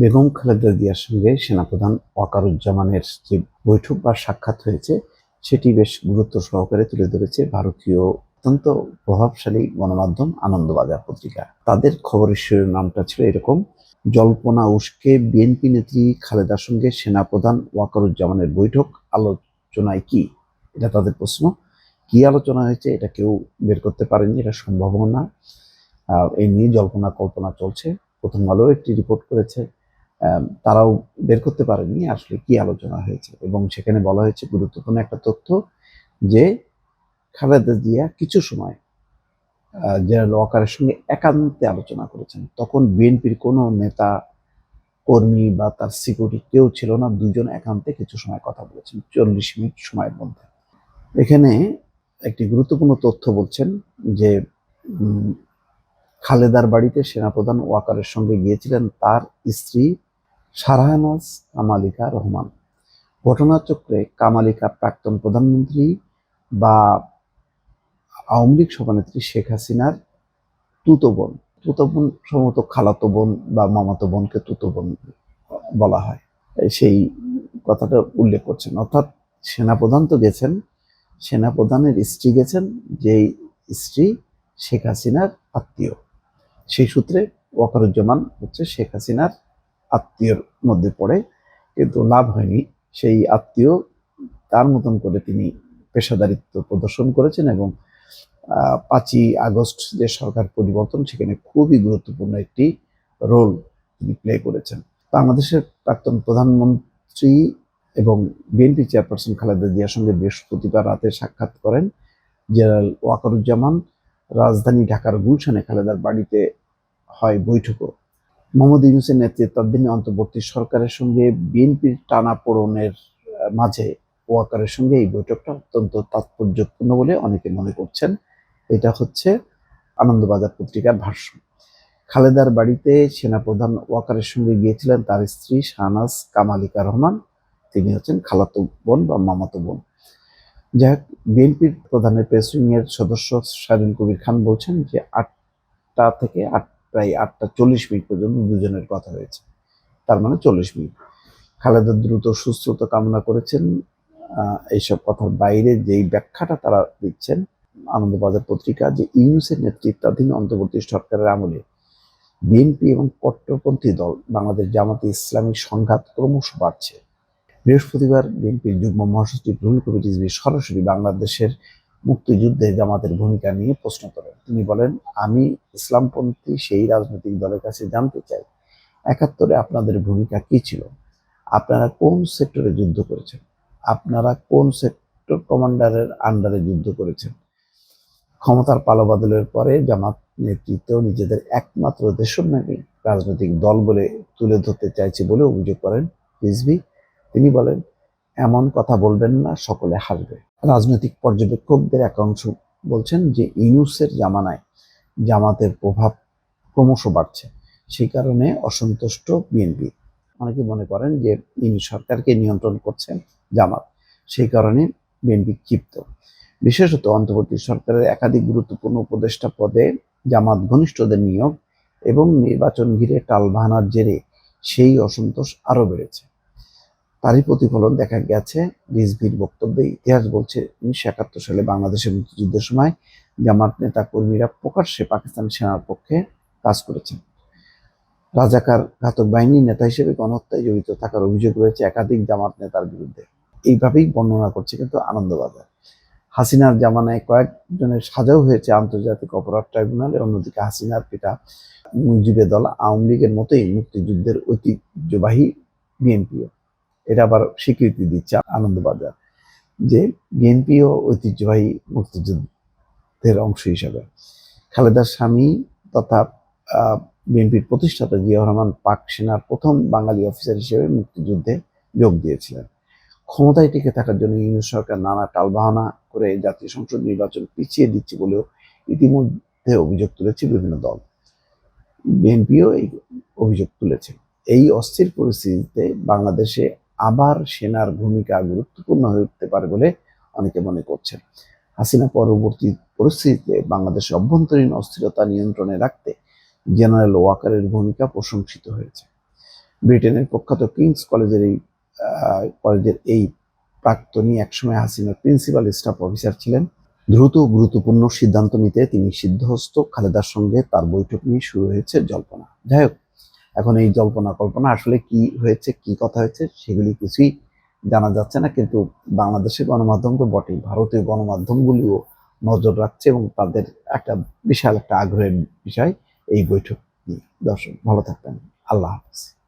বেগম খালেদা জিয়ার সঙ্গে সেনাপ্রধান ওয়াকারুজ্জামানের যে বৈঠক বা সাক্ষাৎ হয়েছে, সেটি বেশ গুরুত্ব সহকারে তুলে ধরেছে ভারতীয় অত্যন্ত প্রভাবশালী গণমাধ্যম আনন্দবাজার পত্রিকা। তাদের খবরের শিরোনামটা ছিল এরকম, জল্পনা উস্কে, বিএনপি নেত্রী খালেদার সঙ্গে সেনাপ্রধান ওয়াকারুজ্জামানের বৈঠক, আলোচনায় কি? এটা তাদের প্রশ্ন। কি আলোচনা হয়েছে এটা কেউ বের করতে পারেনি, এটা সম্ভাবনা এই নিয়ে জল্পনা কল্পনা চলছে। প্রথম আলো একটি রিপোর্ট করেছে। তারাও বের করতে পারেনি আসলে কি আলোচনা হয়েছে। এবং সেখানে বলা হয়েছে গুরুত্বপূর্ণ একটা তথ্য যে খালেদা জিয়া কিছু সময় জেনারেল ওয়াকারের সঙ্গে একান্তে আলোচনা করেছেন, তখন বিএনপির কোনো নেতা, কর্মী বা তার সিকিউরিটি কেউ ছিল না, দুজন একান্তে কিছু সময় কথা বলেছেন, চল্লিশ মিনিট সময়ের মধ্যে। এখানে একটি গুরুত্বপূর্ণ তথ্য বলছেন যে খালেদার বাড়িতে সেনাপ্রধান ওয়াকারের সঙ্গে গিয়েছিলেন তার স্ত্রী সারাহানাজ কামালিকা রহমান। ঘটনাচক্রে কামালিকা প্রাক্তন প্রধানমন্ত্রী বা আওয়ামী লীগ সভানেত্রী শেখ হাসিনার তুতো বোন। তুতো বোন সম্ভবত খালাতো বোন বা মামাতো বোনকে তুতো বোন বলা হয়। সেই কথাটা উল্লেখ করছেন। অর্থাৎ সেনাপ্রধান তো গেছেন, সেনাপ্রধানের স্ত্রী গেছেন, যেই স্ত্রী শেখ হাসিনার আত্মীয়। সেই সূত্রে ওয়াকারুজ্জামান হচ্ছে শেখ হাসিনার আত্মীয়র মধ্যে পড়ে, কিন্তু লাভ হয়নি। সেই আত্মীয় তার মতন করে তিনি পেশাদারিত্ব প্রদর্শন করেছেন এবং পাঁচই আগস্ট যে সরকার পরিবর্তন, সেখানে খুবই গুরুত্বপূর্ণ একটি রোল তিনি প্লে করেছেন। বাংলাদেশের প্রাক্তন প্রধানমন্ত্রী এবং বিএনপি চেয়ারপারসন খালেদা জিয়ার সঙ্গে বৃহস্পতিবার রাতে সাক্ষাৎ করেন জেনারেল ওয়াকারুজ্জামান। রাজধানী ঢাকার গুলশানে খালেদার বাড়িতে হয় বৈঠকও। মোহাম্মদ ইউনুসের নেতৃত্বাধীন অন্তর্বর্তী সরকারের সঙ্গে বিএনপির টানাপোড়নের আহ, মাঝে ওয়াকারের সঙ্গে এই বৈঠকটা অত্যন্ত তাৎপর্যপূর্ণ বলে অনেকে মনে করছেন। এটা হচ্ছে আনন্দবাজার পত্রিকার ভাষ্য খালেদার বাড়িতে সেনাপ্রধান ওয়াকারের সঙ্গে গিয়েছিলেন তার স্ত্রী শাহনাজ কামালিকা রহমান। তিনি হচ্ছেন খালাতো বোন বা মামাতো বোন। যাই হোক বিএনপির প্রধানের প্রেস উইং এর সদস্য শাহিন কবির খান বলছেন যে আটটা থেকে আট প্রায় আটটা চল্লিশ মিনিট পর্যন্ত দুজনের কথা হয়েছে। তার মানে চল্লিশ মিনিট। খালেদা দ্রুত সুস্থতা কামনা করেছেন। এইসব কথার বাইরে যেই ব্যাখ্যাটা তারা দিচ্ছেন, আনন্দবাজার পত্রিকা, যে ইউনুসের নেতৃত্বাধীন অন্তর্বর্তী সরকারের আমলে বিএনপি এবং কট্টরপন্থী দল বাংলাদেশ জামাতে ইসলামিক সংঘাত ক্রমশ বাড়ছে। বৃহস্পতিবার বিএনপির যুগ্ম মহাসচিব রুহুল কবির রিজভী সরাসরি বাংলাদেশের মুক্তিযুদ্ধে জামাতের ভূমিকা নিয়ে প্রশ্ন করেন। তিনি বলেন, আমি ইসলামপন্থী সেই রাজনৈতিক দলের কাছে জানতে চাই, একাত্তরে আপনাদের ভূমিকা কি ছিল? আপনারা কোন সেক্টরে যুদ্ধ করেছেন? আপনারা কোন সেক্টর কমান্ডারের আন্ডারে যুদ্ধ করেছেন? ক্ষমতার পালবাদলের পরে জামাত নেতৃত্ব নিজেদের একমাত্র দেশনামী রাজনৈতিক দল বলে তুলে ধরতে চাইছে বলে অভিযোগ করেন রিজভী তিনি বলেন এমন কথা বলবেন না, সকলে হাসবে। রাজনৈতিক পর্যবেক্ষকদের একাংশ বলছেন যে, ইউনুসের জামানায় জামাতের প্রভাব ক্রমশ বাড়ছে। সেই কারণে অসন্তুষ্ট বিএনপি। অনেকে মনে করেন যে ইনি সরকারকে নিয়ন্ত্রণ করছেন জামাত। সেই কারণে বিএনপি ক্ষিপ্ত। বিশেষত অন্তর্বর্তী সরকারের একাধিক গুরুত্বপূর্ণ উপদেষ্টা পদে জামাত ঘনিষ্ঠদের নিয়োগ এবং নির্বাচন ঘিরে টালবাহানার জেরে সেই অসন্তোষ আরও বেড়েছে। তারই প্রতিফলন দেখা গেছে। রিজভির বক্তব্যে ইতিহাস বলছে, উনিশশো একাত্তর সালে বাংলাদেশের মুক্তিযুদ্ধের সময় জামাত নেতা কর্মীরা প্রকাশ্যে পাকিস্তান সেনার পক্ষে কাজ করেছেন। রাজাকার ঘাতক বাহিনীর নেতা হিসেবে গণহত্যায় জড়িত থাকার অভিযোগ রয়েছে একাধিক জামাত নেতার বিরুদ্ধে। এইভাবেই বর্ণনা করছে কিন্তু আনন্দবাজার। হাসিনার জামানায় কয়েকজনের সাজাও হয়েছে আন্তর্জাতিক অপরাধ ট্রাইব্যুনালে, অন্যদিকে হাসিনার পিতা মুজিবের দল আওয়ামী লীগের মতোই মুক্তিযুদ্ধের ঐতিহ্যবাহী বিএনপিও। এটা আবার স্বীকৃতি দিচ্ছে আনন্দবাজার, যে বিএনপিও ঐতিহ্যবাহী মুক্তিযুদ্ধের অংশ হিসাবে। খালেদার স্বামী তথা বিএনপির প্রতিষ্ঠাতা জিয়া রহমান পাক সেনার প্রথম বাঙালি অফিসার হিসেবে মুক্তিযুদ্ধে যোগ দিয়েছিলেন। ক্ষমতায় টিকে থাকার জন্য ইউনিয়ন সরকার নানা টালবাহানা করে জাতীয় সংসদ নির্বাচন পিছিয়ে দিচ্ছে বলেও ইতিমধ্যে অভিযোগ তুলেছে বিভিন্ন দল। বিএনপিও এই অভিযোগ তুলেছে। এই অস্থির পরিস্থিতিতে বাংলাদেশে আবার সেনার ভূমিকা গুরুত্বপূর্ণ হয়ে উঠতে পারে বলে অনেকে মনে করছেন। হাসিনা পরবর্তী পরিস্থিতিতে বাংলাদেশের অভ্যন্তরীণ অস্থিরতা নিয়ন্ত্রণে রাখতে জেনারেল ওয়াকারের ভূমিকা প্রশংসিত হয়েছে। ব্রিটেনের প্রখ্যাত কিংস কলেজের এই কলেজের এই প্রাক্তনী একসময় হাসিনার প্রিন্সিপাল স্টাফ অফিসার ছিলেন। দ্রুত গুরুত্বপূর্ণ সিদ্ধান্ত নিতে তিনি সিদ্ধহস্ত খালেদার সঙ্গে তার বৈঠক নিয়ে শুরু হয়েছে জল্পনা। যাই হোক এখন এই জল্পনা কল্পনা আসলে কি হয়েছে, কি কথা হয়েছে সেগুলি কিছুই জানা যাচ্ছে না, কিন্তু বাংলাদেশের গণমাধ্যম তো বটেই। ভারতীয় গণমাধ্যমগুলিও নজর রাখছে এবং তাদের একটা বিশাল একটা আগ্রহের বিষয় এই বৈঠক নিয়ে। দর্শক, ভালো থাকবেন। আল্লাহ হাফিজ।